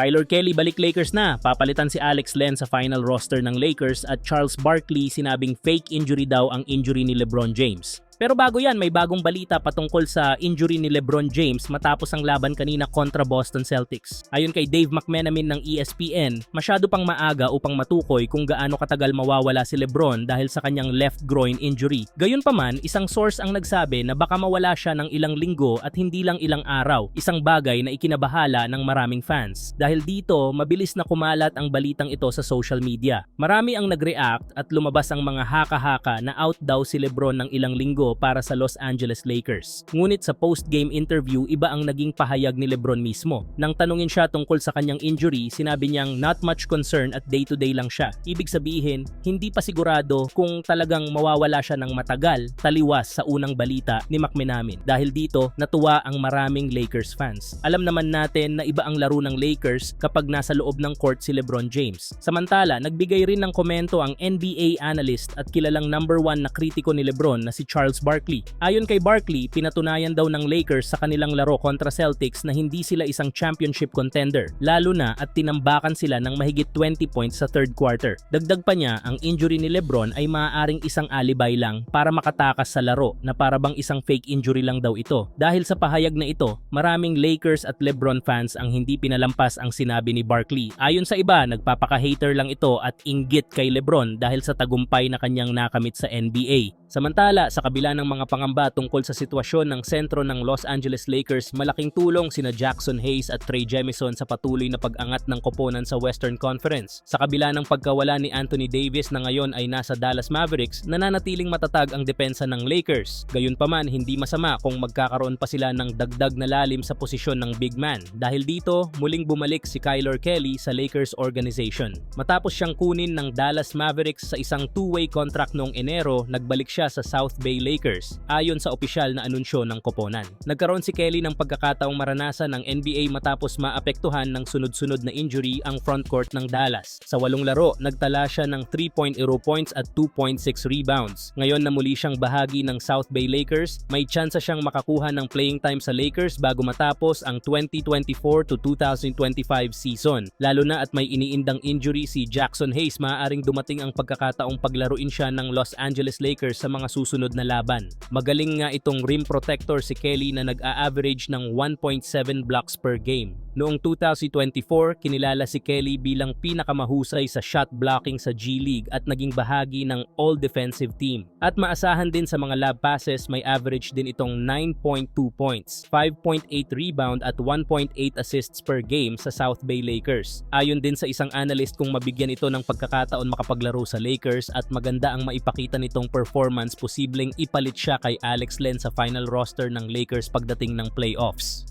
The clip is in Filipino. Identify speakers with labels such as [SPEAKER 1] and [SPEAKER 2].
[SPEAKER 1] Kyler Kelly balik Lakers na. Papalitan si Alex Len sa final roster ng Lakers at Charles Barkley sinabing fake injury daw ang injury ni LeBron James. Pero bago yan, may bagong balita patungkol sa injury ni LeBron James matapos ang laban kanina kontra Boston Celtics. Ayon kay Dave McMenamin ng ESPN, masyado pang maaga upang matukoy kung gaano katagal mawawala si LeBron dahil sa kanyang left groin injury. Gayunpaman, isang source ang nagsabi na baka mawala siya ng ilang linggo at hindi lang ilang araw, isang bagay na ikinabahala ng maraming fans. Dahil dito, mabilis na kumalat ang balitang ito sa social media. Marami ang nag-react at lumabas ang mga haka-haka na out daw si LeBron ng ilang linggo para sa Los Angeles Lakers. Ngunit sa post-game interview, iba ang naging pahayag ni LeBron mismo. Nang tanungin siya tungkol sa kanyang injury, sinabi niyang not much concern at day-to-day lang siya. Ibig sabihin, hindi pa sigurado kung talagang mawawala siya ng matagal, taliwas sa unang balita ni McMenamin. Dahil dito, natuwa ang maraming Lakers fans. Alam naman natin na iba ang laro ng Lakers kapag nasa loob ng court si LeBron James. Samantala, nagbigay rin ng komento ang NBA analyst at kilalang number one na kritiko ni LeBron na si Charles Barkley. Ayon kay Barkley, pinatunayan daw ng Lakers sa kanilang laro kontra Celtics na hindi sila isang championship contender, lalo na at tinambakan sila ng mahigit 20 points sa third quarter. Dagdag pa niya, ang injury ni LeBron ay maaaring isang alibay lang para makatakas sa laro na para bang isang fake injury lang daw ito. Dahil sa pahayag na ito, maraming Lakers at LeBron fans ang hindi pinalampas ang sinabi ni Barkley. Ayon sa iba, nagpapaka-hater lang ito at inggit kay LeBron dahil sa tagumpay na kanyang nakamit sa NBA. Samantala, sa kabila ng mga pangamba tungkol sa sitwasyon ng sentro ng Los Angeles Lakers, malaking tulong sina Jackson Hayes at Trey Jemison sa patuloy na pag-angat ng koponan sa Western Conference. Sa kabila ng pagkawala ni Anthony Davis na ngayon ay nasa Dallas Mavericks, nananatiling matatag ang depensa ng Lakers. Gayunpaman, hindi masama kung magkakaroon pa sila ng dagdag na lalim sa posisyon ng big man. Dahil dito, muling bumalik si Kyler Kelly sa Lakers organization. Matapos siyang kunin ng Dallas Mavericks sa isang two-way contract noong Enero, nagbalik siya sa South Bay Lakers ayon sa opisyal na anunsyo ng koponan. Nagkaroon si Kelly ng pagkakataong maranasan ng NBA matapos maapektuhan ng sunod-sunod na injury ang frontcourt ng Dallas. Sa walong laro, nagtala siya ng 3.0 points at 2.6 rebounds. Ngayon na muli siyang bahagi ng South Bay Lakers, may tsansa siyang makakuha ng playing time sa Lakers bago matapos ang 2024 to 2025 season. Lalo na at may iniindang injury si Jackson Hayes, maaaring dumating ang pagkakataong paglaruin siya ng Los Angeles Lakers sa mga susunod na laban. Magaling nga itong rim protector si Kelly na nag-a-average ng 1.7 blocks per game. Noong 2024, kinilala si Kelly bilang pinakamahusay sa shot blocking sa G League at naging bahagi ng all-defensive team. At maasahan din sa mga lab passes, may average din itong 9.2 points, 5.8 rebound at 1.8 assists per game sa South Bay Lakers. Ayon din sa isang analyst kung mabigyan ito ng pagkakataon makapaglaro sa Lakers at maganda ang maipakita nitong performance, posibleng ipalit siya kay Alex Len sa final roster ng Lakers pagdating ng playoffs.